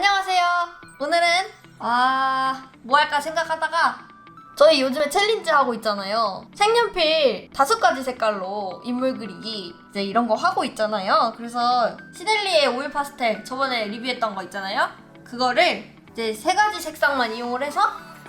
안녕하세요. 오늘은 아, 뭐 할까 생각하다가 저희 요즘에 챌린지 하고 있잖아요. 색연필 다섯 가지 색깔로 인물 그리기 이제 이런 거 하고 있잖아요. 그래서 시넬리의 오일 파스텔 저번에 리뷰했던 거 있잖아요. 그거를 이제 세 가지 색상만 이용을 해서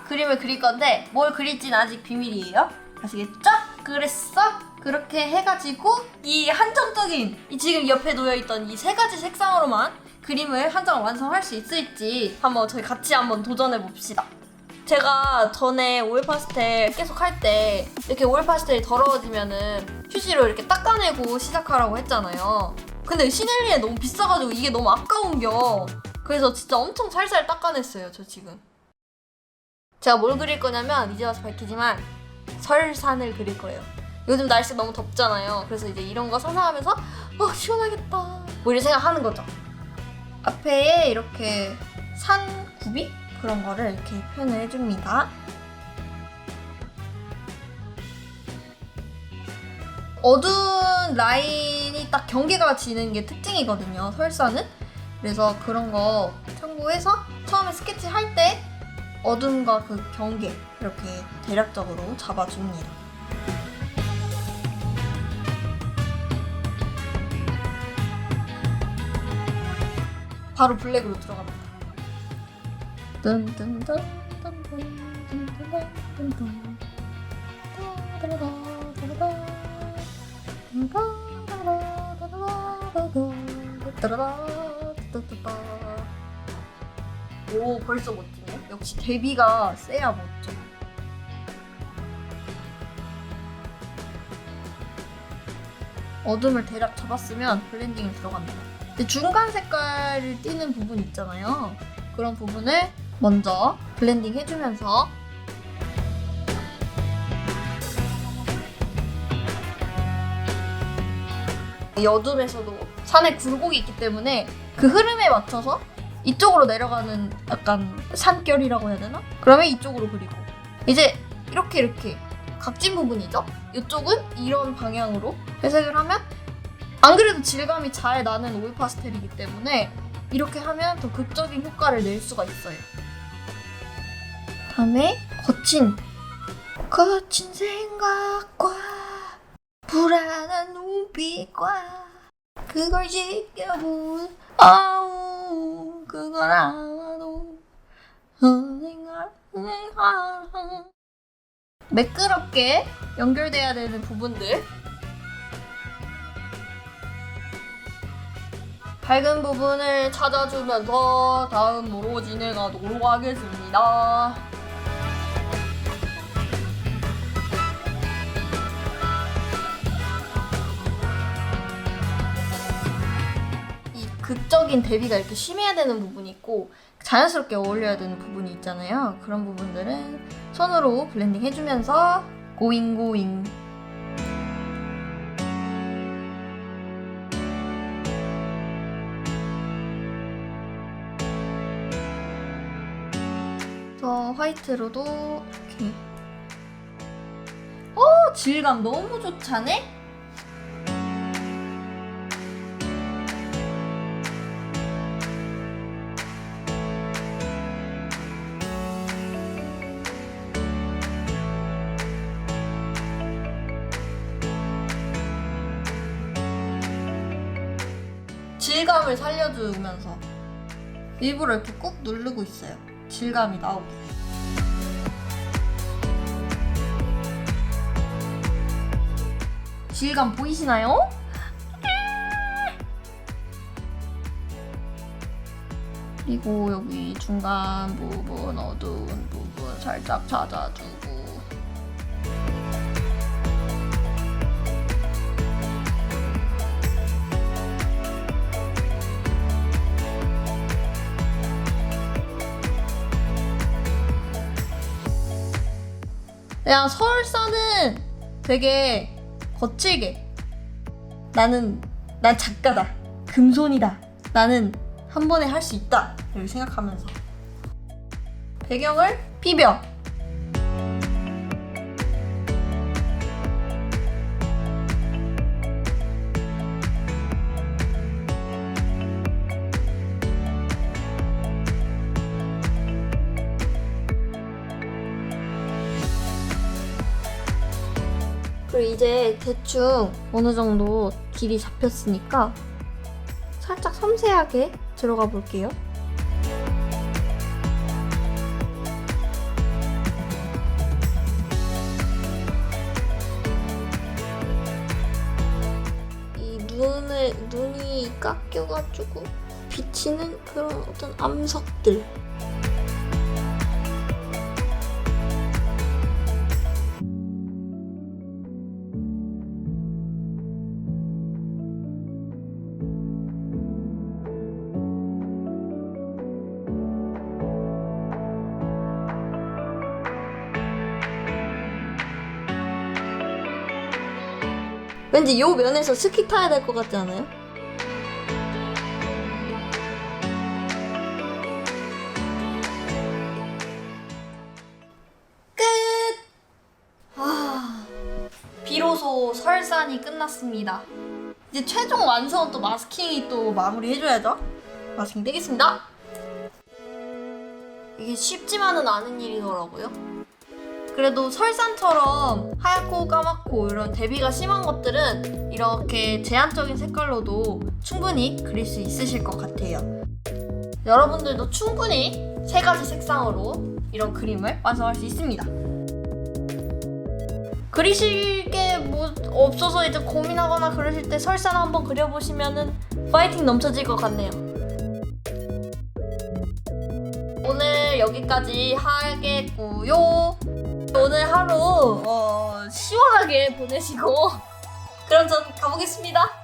그림을 그릴 건데 뭘 그릴지는 아직 비밀이에요. 아시겠죠? 그래서 그렇게 해가지고 이 한정적인 이 지금 옆에 놓여있던 이 세 가지 색상으로만 그림을 한 장 완성할 수 있을지 한번 저희 같이 한번 도전해 봅시다. 제가 전에 오일 파스텔 계속 할 때 이렇게 오일 파스텔이 더러워지면은 휴지로 이렇게 닦아내고 시작하라고 했잖아요. 근데 시넬리에 너무 비싸가지고 이게 너무 아까운 겨. 그래서 진짜 엄청 살살 닦아냈어요, 저 지금. 제가 뭘 그릴 거냐면 이제 와서 밝히지만 설산을 그릴 거예요. 요즘 날씨 너무 덥잖아요. 그래서 이제 이런 거 상상하면서 어 시원하겠다. 뭐 이런 생각하는 거죠. 앞에 이렇게 산 구비 그런 거를 이렇게 표현을 해줍니다. 어두운 라인이 딱 경계가 지는 게 특징이거든요. 설사는. 그래서 그런 거 참고해서 처음에 스케치 할 때 어둠과 그 경계 이렇게 대략적으로 잡아줍니다. 바로 블랙으로 들어갑니다. 오 벌써 멋지네. 역시 데뷔가 세야 멋져. 어둠을 대략 잡았으면 블렌딩을 들어갑니다. 근데 중간 색깔을 띠는 부분 있잖아요. 그런 부분을 먼저 블렌딩 해주면서 이 어둠에서도 산에 굴곡이 있기 때문에 그 흐름에 맞춰서 이쪽으로 내려가는 약간 산결이라고 해야 되나? 그러면 이쪽으로 그리고 이제 이렇게 이렇게 각진 부분이죠? 이쪽은 이런 방향으로 회색을 하면 안 그래도 질감이 잘 나는 오일 파스텔이기 때문에 이렇게 하면 더 극적인 효과를 낼 수가 있어요. 다음에 거친 거친 생각과 불안한 눈빛과 그걸 지켜본 아우 그걸 알아도 생각 매끄럽게 연결돼야 되는 부분들 밝은 부분을 찾아주면서 다음으로 진행하도록 하겠습니다. 이 극적인 대비가 이렇게 심해야 되는 부분이 있고 자연스럽게 어울려야 되는 부분이 있잖아요. 그런 부분들은 손으로 블렌딩 해주면서 고잉 고잉 저 화이트로도 이렇게 어 질감 너무 좋잖네? 질감을 살려주면서 일부러 이렇게 꾹 누르고 있어요. 질감이 나오게. 질감 보이시나요? 그리고 여기 중간 부분 어두운 부분 살짝 찾아주고 그냥 서울사는 되게 거칠게. 나는 난 작가다. 금손이다. 나는 한 번에 할 수 있다. 이렇게 생각하면서. 배경을 비벼 그리고 이제 대충 어느 정도 길이 잡혔으니까 살짝 섬세하게 들어가 볼게요. 이 눈을 눈이 깎여가지고 비치는 그런 어떤 암석들. 왠지 요 면에서 스키 타야 될 것 같지 않아요? 끝! 아, 비로소 설산이 끝났습니다. 이제 최종 완성은 또 마스킹이 또 마무리 해줘야죠. 마스킹 되겠습니다. 이게 쉽지만은 않은 일이더라고요. 그래도 설산처럼 하얗고 까맣고 이런 대비가 심한 것들은 이렇게 제한적인 색깔로도 충분히 그릴 수 있으실 것 같아요. 여러분들도 충분히 세 가지 색상으로 이런 그림을 완성할 수 있습니다. 그리실 게 뭐 없어서 이제 고민하거나 그러실 때 설산 한번 그려보시면은 파이팅 넘쳐질 것 같네요. 오늘 여기까지 하겠고요. 오늘 하루 어, 시원하게 보내시고 그럼 전 가보겠습니다.